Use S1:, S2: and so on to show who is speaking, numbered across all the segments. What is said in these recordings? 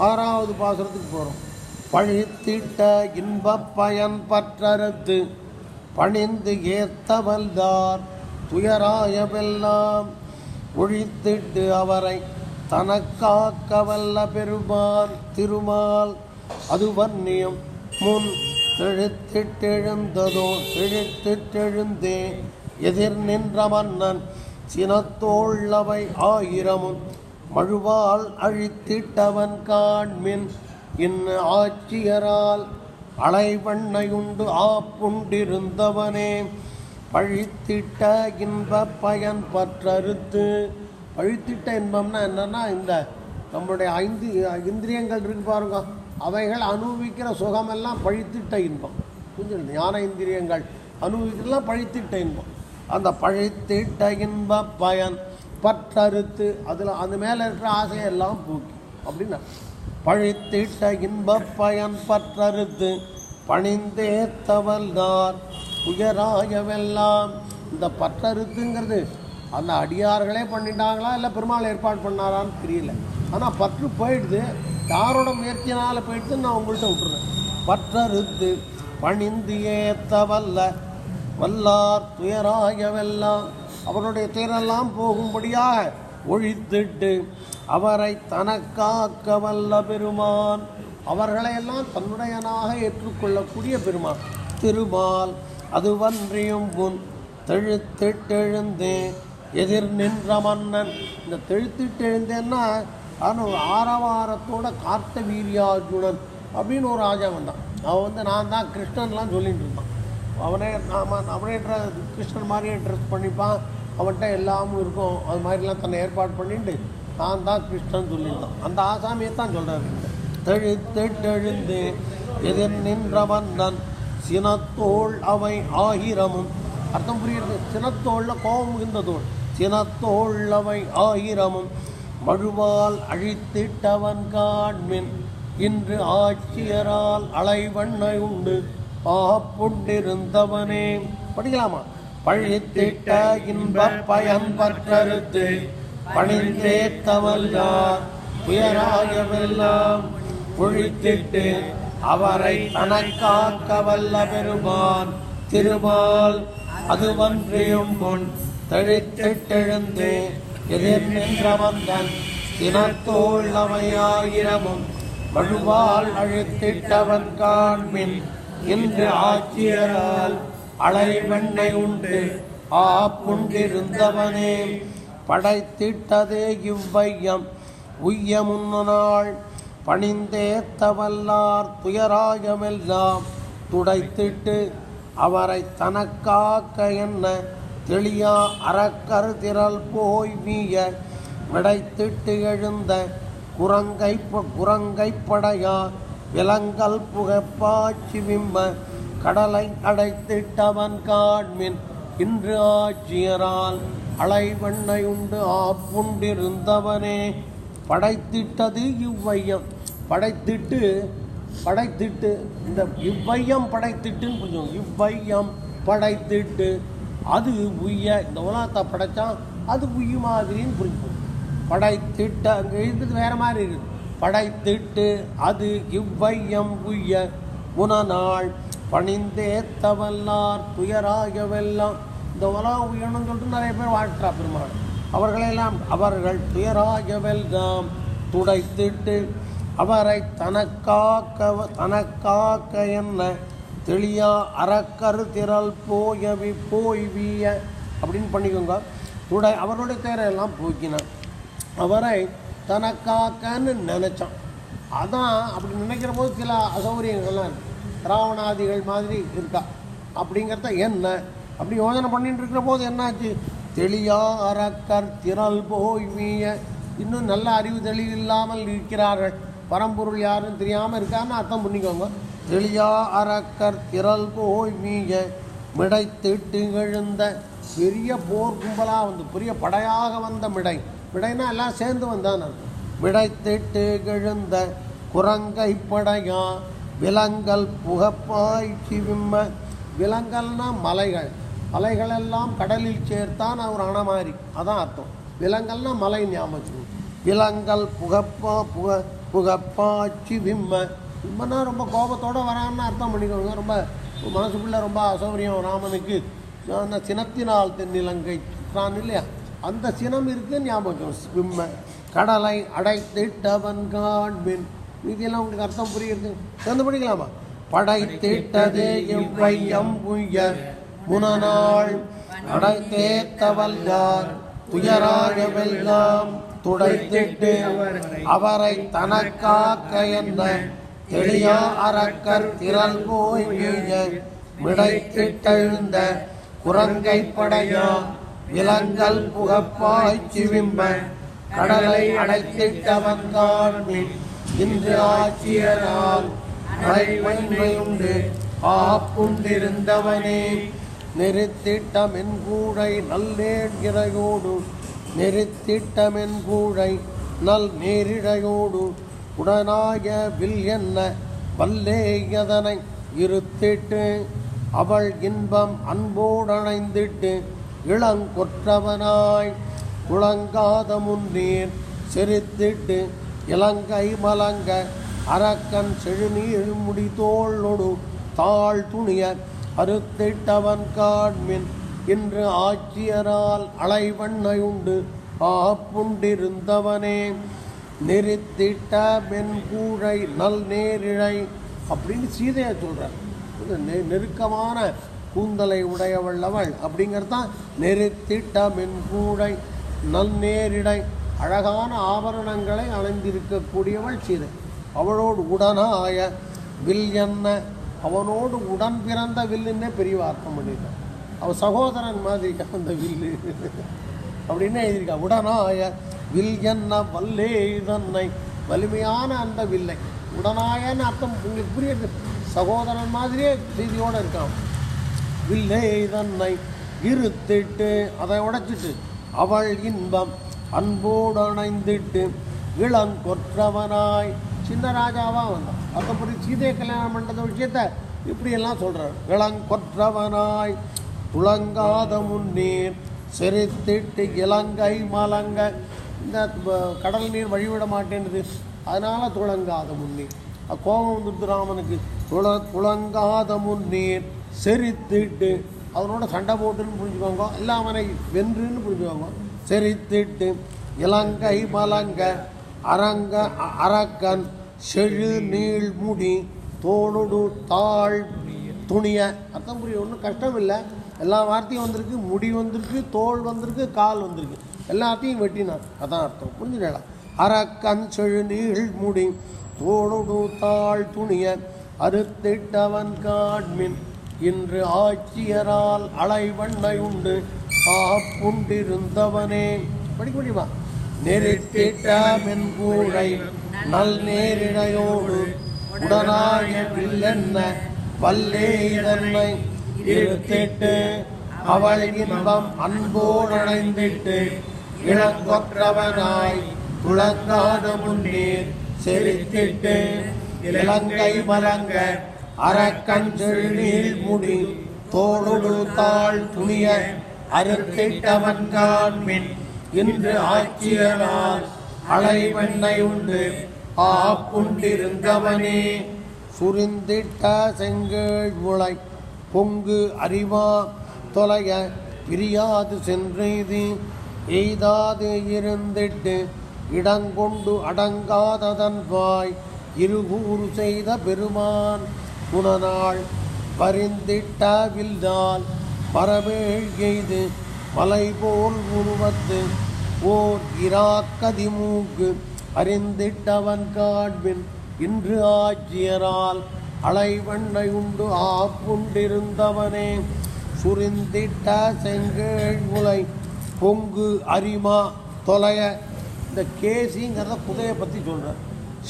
S1: ஆறாவது பாசுரத்துக்கு போகிறோம் பழித்திட்ட இன்ப பயன் பற்றறுத்து பணிந்து ஏத்தவல்தார் துயராயவெல்லாம் ஒழித்திட்டு அவரை தனக்காக்க வல்ல பெருமான் திருமால் அது வன்னியம் முன் தெழுத்திட்டெழுந்ததோ தெழுத்திட்டெழுந்தே எதிர் நின்ற மன்னன் சினத்தோள்ளவை ஆயிரமும் மழுவால் அழித்திட்டவன் காண்மின். இன் ஆட்சியரால் அலைவண்ணையுண்டு ஆப்புண்டிருந்தவனே. பழித்திட்ட இன்ப பயன் பற்றறுத்து. பழித்திட்ட இன்பம்னா என்னன்னா இந்த நம்முடைய ஐந்து இந்திரியங்கள் இருக்கு பாருங்க. அவைகள் அனுபவிக்கிற சுகமெல்லாம் பழித்திட்ட இன்பம். கொஞ்சம் ஞான இந்திரியங்கள் அனுபவிக்கிறதுலாம் பழித்திட்ட இன்பம். அந்த பழித்திட்ட இன்ப பயன் பற்றறுத்து அதில் அது மேலே இருக்கிற ஆசையெல்லாம் போக்கி. அப்படின்னா பழித்திட்ட இன்ப பயன் பற்றறுத்து பணிந்தேத்தவல்தார் உயராயவெல்லாம். இந்த பற்றறுத்துங்கிறது அந்த அடியார்களே பண்ணிட்டாங்களா இல்லை பெருமாள் ஏற்பாடு பண்ணாரான்னு தெரியல. ஆனால் பற்று போயிடுது. யாரோட முயற்சினால் போயிடுதுன்னு நான் உங்கள்கிட்ட விட்டுறேன். பற்றறுத்து பணிந்து ஏத்தவல்ல வல்லார் துயராயவெல்லாம். அவருடைய துயரெல்லாம் போகும்படியாக ஒழித்திட்டு அவரை தனக்காக்க வல்ல பெருமான். அவர்களையெல்லாம் தன்னுடையனாக ஏற்றுக்கொள்ளக்கூடிய பெருமான். திருமால் அதுவன்றியும் முன் தெழுத்திட்டெழுந்தே எதிர் நின்ற மன்னன். இந்த தெழுத்திட்டெழுந்தேன்னா அவன் ஆரவாரத்தோட கார்த்த வீரியார்ஜுனன் அப்படின்னு ஒரு ராஜா வந்தான் அவன் வந்து நான் தான் கிருஷ்ணன்லாம் சொல்லிட்டு இருந்தான். அவனே நாம அவனே கிருஷ்ணன் மாதிரியே ட்ரெஸ் பண்ணிப்பான். அவன்கிட்ட எல்லாமும் இருக்கும். அது மாதிரிலாம் தன்னை ஏற்பாடு பண்ணிட்டு நான் தான் கிருஷ்ணன் சொல்லியிருந்தான். அந்த ஆசாமியை தான் சொல்கிறாரு தெழுத்தெழுந்து எதிர் நின்ற மன்னன் சினத்தோள் அவை ஆயிரமும். அர்த்தம் புரியுறது சினத்தோளில் கோபம் மிகுந்த தோல் சினத்தோள் அவை ஆயிரமும். மழுவால் அழித்திட்டவன் காண்மின். இன்று ஆட்சியரால் அலைவண்ணை உண்டு. ஆப்புண்டிருந்தவனே. படிக்கலாமா? பழித்திட்ட இன்ப பயன் பணிந்தே தவல்லார் துயராயவெல்லாம் பொழித்திட்டு அவரை தனக்காக்க வல்ல பெருமான். திருமால் அதுவன்றியும் முன் தழித்திட்டெழுந்து எதிர் நின்ற வந்தன். தினத்தோள் அமையாயிரமும் வழுவால் அழுத்திட்டவன் காண்பின். இன்று ஆட்சியரால் அலைவெண்ணை உண்டு. ஆ படைத்திட்டதே இவ்வையம். உய்ய முன்னநாள் பணிந்தேத்தவல்லார் துயராயமெல்லாம். துடைத்திட்டு அவரை தனக்காக்க என்ன? தெளியா அறக்கரு திரள் போய் மீய. விடைத்திட்டு எழுந்த குரங்கை குரங்கை படையா? விலங்கல் புகைப்பாச்சி விம்ப கடலை அடைத்திட்டவன் காண்மின். இன்று ஆட்சியரால் அலைவண்ணை உண்டு ஆப்புண்டிருந்தவனே. படைத்திட்டது இவ்வையம். படைத்திட்டு படைத்திட்டு இந்த இவ்வையம் படைத்திட்டுன்னு கொஞ்சம் இவ்வையம் படைத்திட்டு அது உய்ய இந்த உலகத்தை படைச்சான் அது உய்ய மாதிரின்னு புரிஞ்சுக்கணும் படைத்திட்ட அங்கே இருக்குது வேறு மாதிரி இருக்குது. படைத்திட்டு அது இவ்வையம் உய்ய உனநாள் பணிந்தேத்தவல்லார் துயராகவெல்லாம் இந்த உலகம் உயரணும்னு சொல்லிட்டு நிறைய பேர் வாழ்த்துறா பெருமாள். அவர்களெல்லாம் அவர்கள் துயராகவெல்லாம் துடைத்திட்டு அவரை தனக்காக்க தனக்காக்க என்ன? தெளியா அறக்கரு திரள் போயவி போய் வீய அப்படின்னு பண்ணிக்கோங்க. துடை அவருடைய தேரையெல்லாம் போக்கினான் அவரை தனக்காக்கன்னு நினச்சான். அதான் அப்படி நினைக்கிற போது சில அசௌகரியங்கள்லாம் இருக்குது ராவணாதிகள் மாதிரி இருக்கா? அப்படிங்கிறத என்ன? அப்படி யோசனை பண்ணிட்டு இருக்கிற போது என்னாச்சு? தெளியா அறக்கர் திரள் போய் மீய இன்னும் நல்ல அறிவு தெளிவு இல்லாமல் இருக்கிறார்கள். பரம்பொருள் யாருன்னு தெரியாமல் இருக்கான்னு அர்த்தம் பண்ணிக்கோங்க. தெளியா அறக்கர் திரள் போய் மீய மிடை திட்டு எழுந்த பெரிய போர் கும்பலாக வந்து பெரிய படையாக வந்த மிடை. விடைனா எல்லாம் சேர்ந்து வந்தான் அர்த்தம். மிடைத்திட்டு எழுந்த குரங்கை படையா விலங்கல் புகப்பாய்ச்சி விம்ம விலங்கல்னா மலைகள். மலைகளெல்லாம் கடலில் சேர்த்தான் அவர் அணமாரி மாதிரி. அதான் அர்த்தம். விலங்கல்னா மலை ஞாபகம் விலங்கல் புகப்பா புக புகப்பாச்சி விம்ம விம்மனா ரொம்ப கோபத்தோடு வரான்னு அர்த்தம் பண்ணிக்கோங்க. ரொம்ப மனசுக்குள்ளே ரொம்ப அசௌரியம் ராமனுக்கு. அந்த சினத்தினால் தென்னிலங்கை சுற்றான் இல்லையா? அந்த சினம் இருக்கு ஞாபகம் விம்ம கடலை அடைத்திட்டவன் காண்பின் இதெல்லாம் உங்களுக்கு அர்த்தம் புரியுது சேர்ந்து படிக்கலாமா? படைத்திட்டதே எவ்வையம் உயர். முனநாள் அடைத்தேத்தவல்கார் துயராக வெல்லாம் துடைத்திட்டு அவரை தனக்காக்க என்ற தெளியா அறக்கர் திரள் போய் வீழ. மிடைத்திட்டெழுந்த குரங்கை படையான் விலங்கல் புகப்பாய்ச்சி விம்ப கடலை அடைத்திட்டவன் காண்பின் இன்று ஆட்சியரால் உண்டு ஆப்புண்டிருந்தவனே நெருத்திட்டமென் கூடை நல்லேழ்கிறையோடு நெருத்திட்டமென் கூடை நல் நேரிடையோடு உடனாக வில் என்ன வல்லேயதனை இருத்திட்டு அவள் இன்பம் அன்போடணைந்திட்டு இளங்கொற்றவனாய் குளங்காத முன்னீர் செரித்திட்டு இலங்கை மலங்க அரக்கன் செழுநீர் முடிதோளொடு தாழ் துணிய அறுத்திட்டவன் காண்மின். இன்று ஆட்சியரால் அலைவண்ணையுண்டு ஆப்புண்டிருந்தவனே நெறித்திட்ட மென்கூழை நல் நேரிழை அப்படின்னு சீதையை சொல்கிறார் நெ- நெருக்கமான கூந்தலை உடையவள் அவள் அப்படிங்கிறது தான் நெருத்திட்ட மென்கூடை நல் நேரிடை அழகான ஆபரணங்களை அணிந்திருக்கக்கூடியவள் சீதை. அவளோடு உடனாய வில் என்ன அவனோடு உடன் பிறந்த வில்லுன்னே பெரிய அர்த்தம் பண்ணியிருக்கான். அவன் சகோதரன் மாதிரி அந்த வில்லு அப்படின்னு எழுதியிருக்கா. உடனாய வில் என்ன வல்லே தன்னை வலிமையான அந்த வில்லை. உடனாயன்னு அர்த்தம் உங்களுக்கு புரியுது? சகோதரன் மாதிரியே செய்தியோடு இருக்கான். வில்லை தன்னை இருத்திட்டு அதை உடைச்சிட்டு அவள் இன்பம் அன்போடு அணைந்திட்டு இளங்கொற்றவனாய் சின்ன ராஜாவா வந்தான். மற்றபடி சீதையை கல்யாணம் பண்ணுற விஷயத்தை இப்படியெல்லாம் சொல்கிறார் இளங்கொற்றவனாய் துளங்காத முன்னீர் செரித்திட்டு இலங்கை மலங்க. இந்த கடல் நீர் வழிவிட மாட்டேன்னுது. அதனால் துளங்காத முன்னீர். கோபம் வந்துடுது ராமனுக்கு துள துளங்காத முன்னீர். செரித்திட்டு அதனோட சண்டை போட்டுன்னு புரிஞ்சுக்கோங்க. இல்லை அவனை வென்றுன்னு புரிஞ்சுக்கோங்க. செரித்திட்டு இலங்கை மலங்க அரங்க அரக்கன் செழு நீள் முடி தோளுடு தாழ் துணிய. அர்த்தம் புரிய ஒன்றும் கஷ்டம் இல்லை எல்லா வார்த்தையும் வந்திருக்கு. முடி வந்திருக்கு தோல் வந்திருக்கு கால் வந்திருக்கு. எல்லாத்தையும் வெட்டினார் அதான் அர்த்தம். புரிஞ்சுடலாம் அரக்கன் செழு நீள் முடி தோளுடு தாழ் துணிய. அறுத்திட்டவன் காட்மின் இன்று ஆட்சியரால் அலைவண்ணை உண்டு. ஆப்புண்டிருந்தவனே. படிக்க முடியுமா? நெருத்திட்ட மென்கூடை நல் நேரிடையோடு உடனாய வில்லென்ன வல்லே இதனை இருத்திட்டு அவள் இன்பம் அன்போடணைந்திட்டு இளங்கொற்றவனாய் துளங்காத முன்னீர் செலுத்திட்டு இலங்கை மலங்க அறக்கஞ்செழில் முடி தோளுடு தாள் துணிய அறுத்திட்டவன் காண்மின் இன்று ஆட்சியனால் அலைவெண்ணை உண்டு ஆப்புண்டிருந்தவனே. சுரிந்திட்ட செங்கேழ் முளை பொங்கு அறிவா தொலைய பிரியாது சென்றெய்தி எய்தாது இருந்திட்டு இடங்கொண்டு அடங்காததன் வாய் இருகூறு செய்த பெருமான். குணநாள் பரிந்திட்டாவில் நாள் பரவேள் எய்து மலை போல் உருவத்து ஓர் இராக்கதிமூக்கு அறிந்திட்டவன் காண்பின் இன்று ஆட்சியரால் அலைவண்ணை உண்டு ஆப்புண்டிருந்தவனே. சுரிந்திட்ட செங்கேழ் முலை பொங்கு அரிமா தொலைய. இந்த கேசிங்கிறத குதையை பற்றி சொல்கிறார்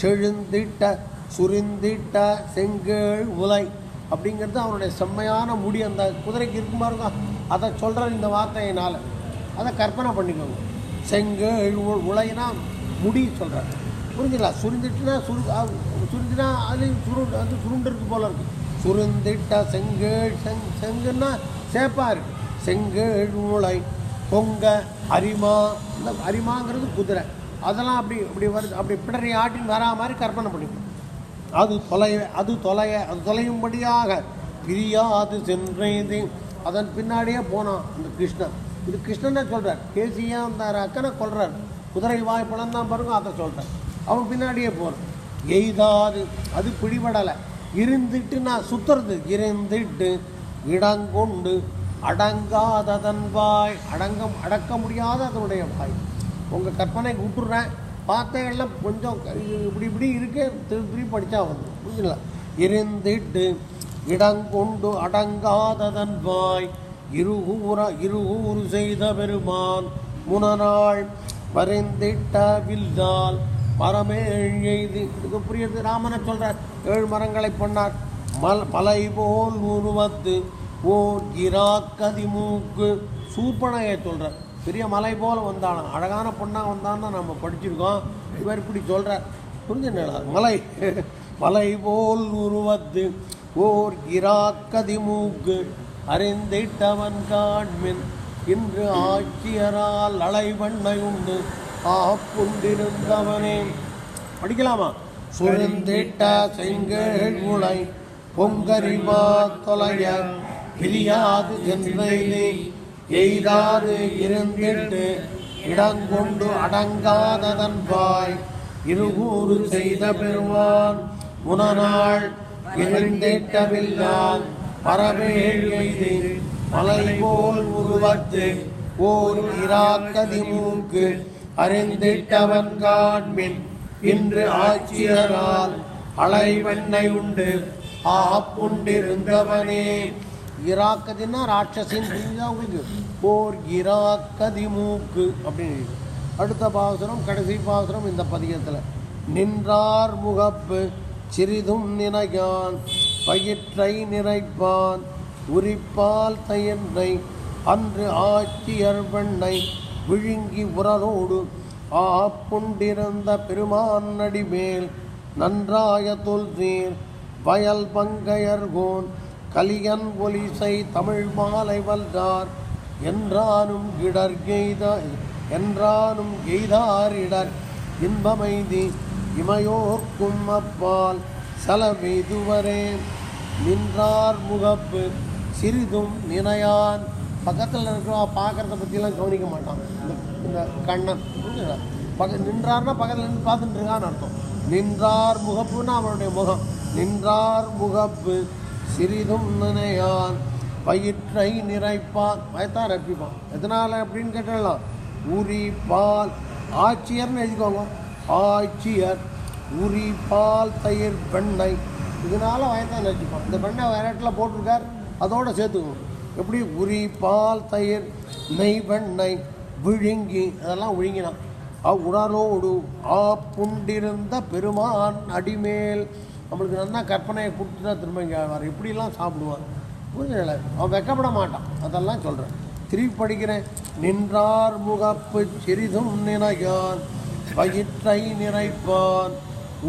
S1: செழுந்திட்ட சுரிந்திட்ட செங்கேழ் உலை அப்படிங்கிறது அவனுடைய செம்மையான முடி. அந்த குதிரைக்கு இருக்குமா இருக்கும் அதை சொல்கிற இந்த வார்த்தையினால் அதை கற்பனை பண்ணிக்கோங்க. செங்கேழ் உ- உலைனா முடி சொல்கிறார் புரிஞ்சுங்களா சுருந்திட்டுனா சுரு சுருந்தினா அது சுரு அது சுருண்டிருக்கு போல இருக்கு. சுருந்திட்ட செங்கல் செங் செங்குன்னா சேப்பாக இருக்கு. செங்கேழ் உலை பொங்க அரிமா இந்த அரிமாங்கிறது குதிரை. அதெல்லாம் அப்படி இப்படி வருது அப்படி பிடரி ஆட்டின்னு வரா மாதிரி கற்பனை பண்ணிக்கணும் அது தொலை அது தொலைய அது தொலையும்படியாக பிரியாது சென்றது. அதன் பின்னாடியே போனான் அந்த கிருஷ்ணன். இது கிருஷ்ணனே சொல்கிறார் கேசியா அந்த அக்கனை கொல்றார். குதிரை வாய்ப்பழம் தான் பாருங்க அதை சொல்கிறார் அவன் பின்னாடியே போகிறான் எய்தாது அது பிடிபடலை. இருந்துட்டு நான் சுற்றுறது இருந்துட்டு இடங்கொண்டு அடங்காததன் வாய் அடங்க அடக்க முடியாத அதனுடைய வாய். உங்கள் கற்பனைக்கு விட்டுறேன் வார்த்தைகள்லாம் கொஞ்சம் இப்படி இப்படி இருக்கு திருப்பி படித்தா வந்து புரியல இருந்திட்டு இடங்கொண்டு அடங்காததன் வாய் இருகூற இருகூறு செய்த பெருமான் முனநாள் பரிந்திட்ட வில்லால் மரமேழ் எய்து. இதுக்கு புரியுது? ராமனை சொல்கிறார் ஏழு மரங்களை பண்ணார். மல் மலை போல் உருவத்து ஓர் இராக்கதி மூக்கு சூப்பனையை சொல்கிறார் பெரிய மலை போல் வந்தானா? அழகான பொண்ணா வந்தான்னு நம்ம படிச்சிருக்கோம். இவர் இப்படி சொல்கிறார் புரிஞ்சுங்களா மலை. மலை போல் உருவத்து ஓர் இராக்கதி மூக்கு. அறிந்திட்டவன் காண்மின். இன்று ஆட்சியரால் அலைவண்ணை உண்டு. ஆப்புண்டிருந்தவனே. படிக்கலாமா? சுழந்திட்ட செங்கல் உலை பொங்கரிமா தொலைய பிரியாது சென்றையிலே எய்தாது இருந்திட்டு இடங்கொண்டு அடங்காததன் வாய் இருகூறு செய்த பெறுவான் முனநாள் இருந்திட்டவில்லால் பரவேள் எய்து மலை போல் உருவத்து ஓர் இராக்கதி மூக்கு அறிந்திட்டவன் காண்பின் இன்று ஆட்சியரால் அலைவெண்ணை உண்டு ஆப்புண்டிருந்தவனே இராக்கதின்னா ராட்சசின் புரியுதா உங்களுக்கு? ஓர் இராக்கதி மூக்கு அப்படின்னு அடுத்த பாசுரம் கடைசி பாசுரம் இந்த பதியத்தில் நின்றார் முகப்பு சிறிதும் நினையான் பயிற்றை நிறைப்பான் உரிப்பால் தயன்னை அன்று ஆட்சியர் பெண்ணை விழுங்கி உரலோடு ஆப்புண்டிருந்த பெருமான் நடிமேல் நன்றாய தொல்சீர் வயல் பங்கையர்கோன் கலியன் ஒலிசை தமிழ் மாலை வல்றார் என்றானும் இடர் எய்த என்றானும் எய்தாரிடர் இன்பமைதி இமையோர்க்கும் அப்பால் செலவெய்துவரே நின்றார் முகப்பு சிறிதும் நினையான். பக்கத்தில் இருக்கிறவா பார்க்கறத பற்றிலாம் கவனிக்க மாட்டான். இந்த கண்ணன் பக்க நின்றார்னா பக்கத்தில் நின்று பார்த்துட்டு இருக்கான்னு அர்த்தம். நின்றார் முகப்புன்னா அவனுடைய முகம். நின்றார் முகப்பு சிறிதும் நினையான் பயிற்றை நிறைப்பான் வயத்தான் ரப்பிப்பான் எதனால் அப்படின்னு கேட்டலாம் உரி பால் ஆட்சியர்னு எழுதிக்கோங்க. ஆட்சியர் உரி பால் தயிர் பெண்ணை. இதனால வயத்தான் ரசிப்பான் இந்த பெண்ணை வயநாட்டில் போட்டிருக்கார். அதோட சேர்த்துக்கணும் எப்படி? உரி பால் தயிர் நெய் வெண்ணெய் விழுங்கி அதெல்லாம் விழுங்கினான் உடலோடு ஆ புண்டிருந்த பெருமான் அடிமேல் நம்மளுக்கு நல்லா கற்பனையை கொடுத்துட்டா திரும்ப இங்கே ஆழ்வார் இப்படிலாம் சாப்பிடுவார்? புரியல அவன் வெக்கப்பட மாட்டான். அதெல்லாம் சொல்கிறேன் திருப்பி படிக்கிறேன். நின்றார் முகப்பு சிறிதும் நினையான். பயிற்றை நிறைப்பான்.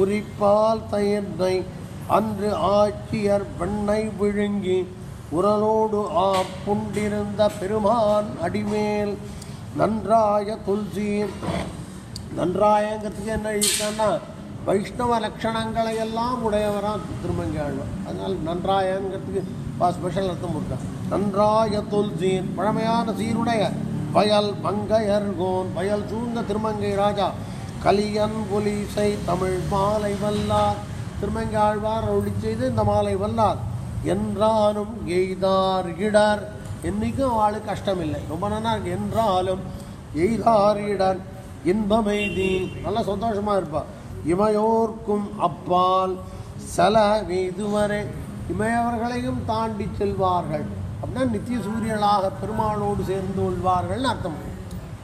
S1: உரிப்பால் தயிர்னை அன்று ஆட்சியர் பெண்ணை விழுங்கி உரலோடு ஆ புண்டிருந்த பெருமான் அடிமேல் நன்றாய துல்சி நன்றாயங்கிறதுக்கு என்ன இருக்கான்னா வைஷ்ணவ லட்சணங்களை எல்லாம் உடையவரான் திருமங்கையாழ்வார் அதனால் நன்றாயங்கிறதுக்கு பா ஸ்பெஷல் அர்த்தம் கொடுத்தார். நன்றாய துல்சீர் பழமையான சீருடைய வயல் மங்கையர்கோன் வயல் சூழ்ந்த திருமங்கை ராஜா கலியன் புலிசை தமிழ் மாலை வல்லார். திருமங்கை ஆழ்வார் அருளி செய்து இந்த மாலை வல்லார். என்றாலும் எய்தார் இடர். என்றைக்கும் அவளுக்கு கஷ்டமில்லை. ரொம்ப நல்லா இருக்கு. என்றாலும் எய்தார் இடர். இன்பமைதி நல்லா சந்தோஷமாக இருப்பா. இமையோர்க்கும் அப்பால் சல இதுவரை இமையவர்களையும் தாண்டி செல்வார்கள். அப்படின்னா நித்திய சூரியர்களாக பெருமாளோடு சேர்ந்து கொள்வார்கள்னு அர்த்தம்.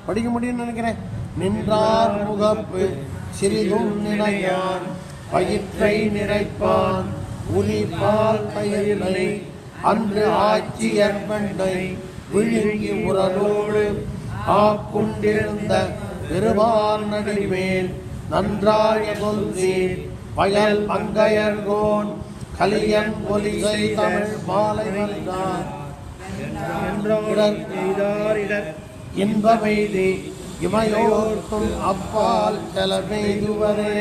S1: படிக்க முடியும்னு நினைக்கிறேன். நின்றார் முகப்பு சிறிதும் நினையான். பயிற்றை நிறைப்பான். உலி பால் பயிரினை அன்று ஆட்சி பெண்ணை விழுங்கி உரலோடு ஆக்குண்டிருந்த பெருமான் நடிமேல் நன்றாய கொல்சீர் வயல் மங்கையர்கோன் கலியன் ஒலிசை தமிழ் மாலை வந்தார்.
S2: இடர்
S1: இன்பமெய்தி இமையோர்க்கும் அப்பால் செலவெய்துவரே